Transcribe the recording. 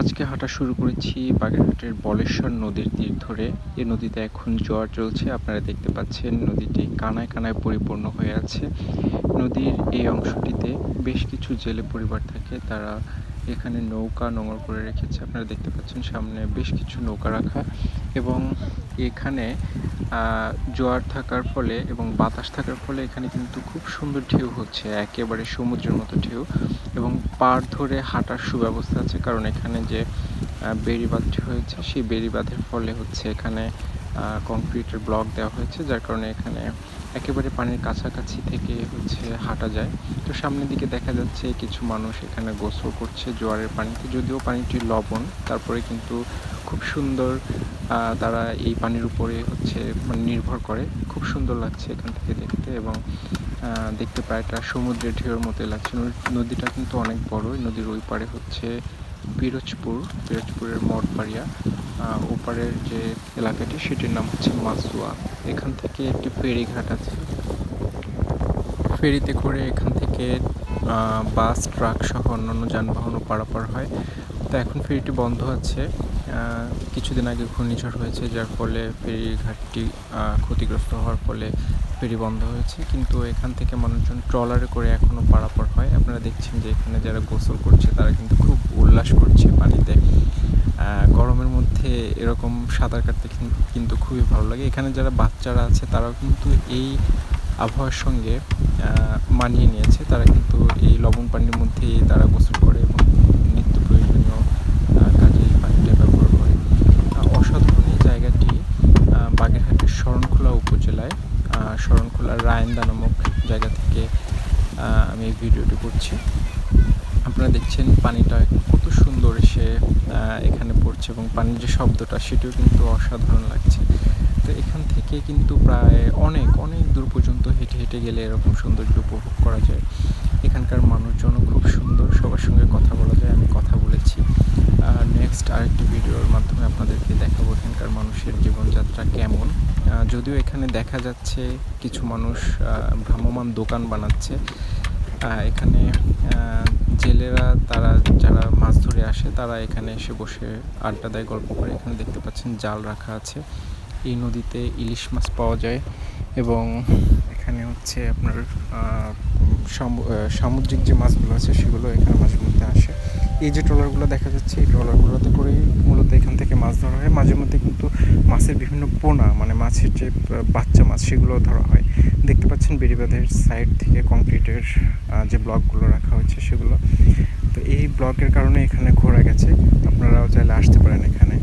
আজকে হাঁটা শুরু করেছি বাগেরহাটের বলেশ্বর নদীর তীর ধরে। এ নদীতে এখন জোয়ার চলছে, আপনারা দেখতে পাচ্ছেন নদীটি কানায় কানায় পরিপূর্ণ হয়ে আছে। নদীর এই অংশটিতে বেশ কিছু জেলে পরিবার থাকে, তারা এখানে নৌকা নোঙর করে রেখেছে। আপনারা দেখতে পাচ্ছেন সামনে বেশ কিছু নৌকা রাখা এবং এখানে জোয়ার থাকার ফলে এবং বাতাস থাকার ফলে এখানে কিন্তু খুব সুন্দর ঢেউ হচ্ছে, একেবারে সমুদ্রের মতো ঢেউ এবং পাড় ধরে হাঁটার সুব্যবস্থা আছে। কারণ এখানে যে বেড়িবাঁধটি হয়েছে, সেই বেড়িবাঁধের ফলে হচ্ছে এখানে কংক্রিটের ব্লক দেওয়া হয়েছে, যার কারণে এখানে একেবারে পানির কাছাকাছি থেকে হচ্ছে হাঁটা যায়। তো সামনের দিকে দেখা যাচ্ছে কিছু মানুষ এখানে গোসল করছে জোয়ারের পানিতে। যদিও পানিটি লবণ, তারপরে কিন্তু খুব সুন্দর তারা এই পানির উপরে হচ্ছে মানে নির্ভর করে। খুব সুন্দর লাগছে এখান থেকে দেখতে এবং দেখতে প্রায় একটা সমুদ্রের ঢেউর মতোই লাগছে। নদী- নদীটা কিন্তু অনেক বড় নদীর ওই পারে হচ্ছে পিরোজপুর, পিরোজপুরের মঠবাড়িয়া। ওপারের যে এলাকাটি, সেটির নাম হচ্ছে মাসুয়া। এখান থেকে একটি ফেরি ঘাট আছে। ফেরিতে করে এখান থেকে বাস, ট্রাক সহ অন্যান্য যানবাহনও পারাপার হয়। তো এখন ফেরিটি বন্ধ আছে। কিছুদিন আগে ঘূর্ণিঝড় হয়েছে, যার ফলে ফেরি ঘাটটি ক্ষতিগ্রস্ত হওয়ার ফলে ফেরি বন্ধ হয়েছে। কিন্তু এখান থেকে মানুষজন ট্রলারে করে এখনও পারাপার হয়। আপনারা দেখছেন যে এখানে যারা গোসল করছে, তারা কিন্তু খুব উল্লাস করছে পানিতে। গরমের মধ্যে এরকম সাঁতার কাটতে কিন্তু খুবই ভালো লাগে। এখানে যারা বাচ্চারা আছে, তারাও কিন্তু এই আবহাওয়ার সঙ্গে মানিয়ে নিয়েছে। তারা কিন্তু এই লবণ পানির মধ্যে তারা গোসল করে এবং নিত্য প্রয়োজনীয় কাজে পানিটা ব্যবহার করে। অসাধারণ এই জায়গাটি বাগেরহাটের শরণখোলা উপজেলায় শরণখোলার রায়ন্দা নামক জায়গা থেকে আমি এই ভিডিওটি করছি। আপনারা দেখছেন পানিটা কত সুন্দর এসে এখানে পড়ছে এবং পানির যে শব্দটা সেটিও কিন্তু অসাধারণ লাগছে। তো এখান থেকে কিন্তু প্রায় অনেক অনেক দূর পর্যন্ত হেঁটে হেঁটে গেলে এরকম সৌন্দর্য উপভোগ করা যায়। এখানকার মানুষজনও খুব সুন্দর, সবার সঙ্গে কথা বলা যায়, আমি কথা বলেছি। আর নেক্সট আরেকটি ভিডিওর মাধ্যমে আপনাদেরকে দেখাবো এখানকার মানুষের জীবনযাত্রা কেমন। যদিও এখানে দেখা যাচ্ছে কিছু মানুষ ভ্রাম্যমান দোকান বানাচ্ছে। এখানে জেলেরা, তারা যারা মাছ ধরে আসে, তারা এখানে এসে বসে আড্ডা দেয়, গল্প করে। এখানে দেখতে পাচ্ছেন জাল রাখা আছে। এই নদীতে ইলিশ মাছ পাওয়া যায় এবং এখানে হচ্ছে আপনার সামুদ্রিক যে মাছগুলো আছে সেগুলো এখানে মাঝে মধ্যে আসে। এই যে ট্রলারগুলো দেখা যাচ্ছে, এই ট্রলারগুলোতে করেই মূলত এখান থেকে মাছ ধরা হয়। মাঝে মধ্যে কিন্তু মাছের বিভিন্ন পোনা মানে মাছের যে বাচ্চা মাছ সেগুলো ধরা হয়। দেখতে পাচ্ছেন বেড়িবাঁধের সাইড থেকে কংক্রিটের যে ব্লকগুলো রাখা হয়েছে সেগুলো। তো এই ব্লকের কারণে এখানে ঘোরা গেছে। আপনারাও চাইলে আসতে পারেন এখানে।